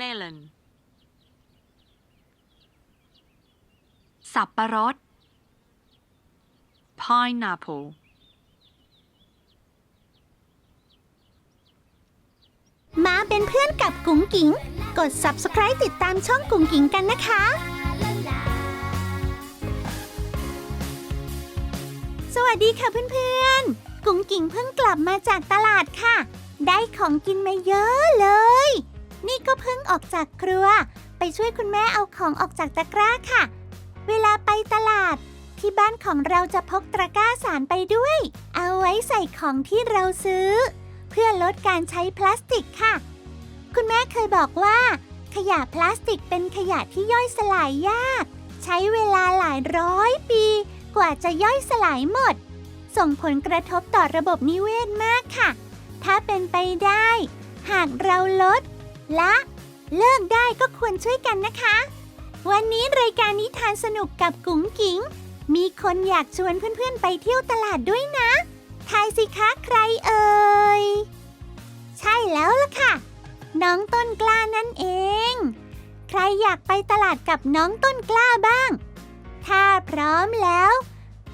melon สับปะรด pineapple มาเป็นเพื่อนกับกุ๋งกิ๋ง กด subscribe ติดตามช่องกุ๋งกิ๋งกันนะคะ สวัสดีค่ะเพื่อนๆ กุ๋งกิ๋งเพิ่งกลับมาจากตลาดค่ะ ได้ของกินมาเยอะเลย นี่ก็เพิ่งออกจากครัว ไปช่วยคุณแม่เอาของออกจากตะกร้าค่ะ เวลาไปตลาด ที่บ้านของเราจะพกตะกร้าสารไปด้วย เอาไว้ใส่ของที่เราซื้อ เพื่อลดการใช้พลาสติกค่ะ คุณแม่เคยบอกว่า ขยะพลาสติกเป็นขยะที่ย่อยสลายยาก ใช้เวลาหลายร้อยปี กว่าจะย่อยสลายหมด ส่งผลกระทบต่อระบบนิเวศมากค่ะ ถ้าเป็นไปได้ หากเราลด ละเลิกได้ก็ควรช่วยกันนะคะ วันนี้รายการนิทานสนุกกับกุ๋งกิ๋งมีคนอยากชวนเพื่อนๆไปเที่ยวตลาดด้วยนะ ทายสิคะใครเอ่ย ใช่แล้วล่ะค่ะ น้องต้นกล้านั่นเอง ใครอยากไปตลาดกับน้องต้นกล้าบ้าง ถ้าพร้อมแล้ว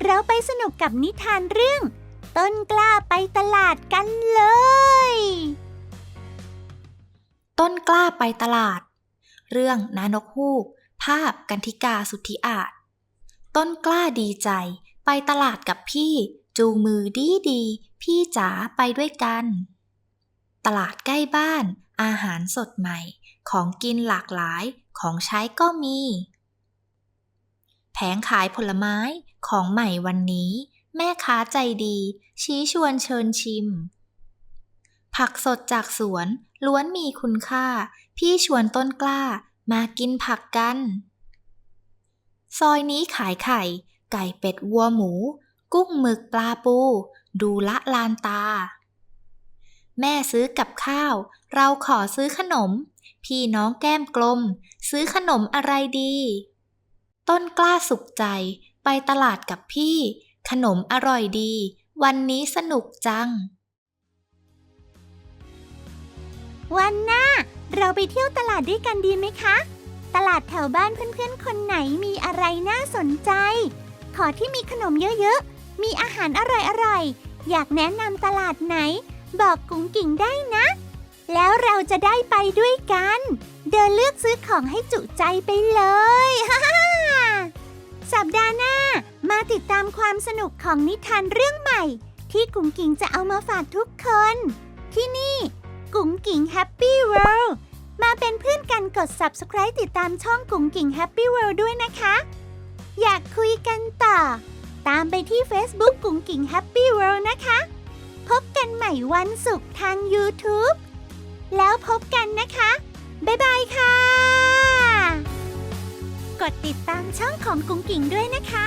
เราไปสนุกกับนิทานเรื่อง ต้นกล้าไปตลาดกันเลย ต้นกล้าไปตลาด เรื่องนานกฮูก ภาพกันทิกาสุทธิอาจ ต้นกล้าดีใจ ไปตลาดกับพี่ จูงมือดีดีพี่จ๋าไปด้วยกัน ตลาดใกล้บ้าน อาหารสดใหม่ ของกินหลากหลายของใช้ก็มี แผงขายผลไม้ของใหม่วันนี้ แม่ค้าใจดี ชี้ชวนเชิญชิม ผักสดจากสวน ล้วนมีคุณค่า พี่ชวนต้นกล้า มากินผักกัน ซอยนี้ขายไข่ ไก่เป็ดวัวหมู กุ้งหมึกปลาปู ดูละลานตา แม่ซื้อกับข้าว เราขอซื้อขนม พี่น้องแก้มกลม ซื้อขนมอะไรดี ต้นกล้าสุขใจ ไปตลาดกับพี่ ขนมอร่อยดี วันนี้สนุกจัง วันหน้าเราไปเที่ยวตลาดด้วยกันดีไหมคะ ตลาดแถวบ้านเพื่อนๆ คนไหนมีอะไรน่าสนใจ ขอที่มีขนมเยอะๆ มีอาหารอร่อยๆ อยากแนะนำตลาดไหน บอกกุ้งกิ่งได้นะ แล้วเราจะได้ไปด้วยกัน เดินเลือกซื้อของให้จุใจไปเลยฮ่าฮ่าสัปดาห์หน้ามาติดตามความสนุกของนิทานเรื่องใหม่ ที่กุ้งกิ่งจะเอามาฝากทุกคน ที่นี่ กุ๋งกิ่งแฮปปี้เวิลด์มาเป็นเพื่อนกันกด subscribe ติดตามช่องกุ๋งกิ่งแฮปปี้เวิลด์ด้วยนะคะ อยากคุยกันต่อ ตามไปที่ Facebook กุ๋งกิ่งแฮปปี้เวิลด์นะคะ พบกันใหม่วันศุกร์ทาง YouTube แล้วพบกันนะคะ บ๊ายบายค่ะ กดติดตามช่องของกุ๋งกิ่งด้วยนะคะ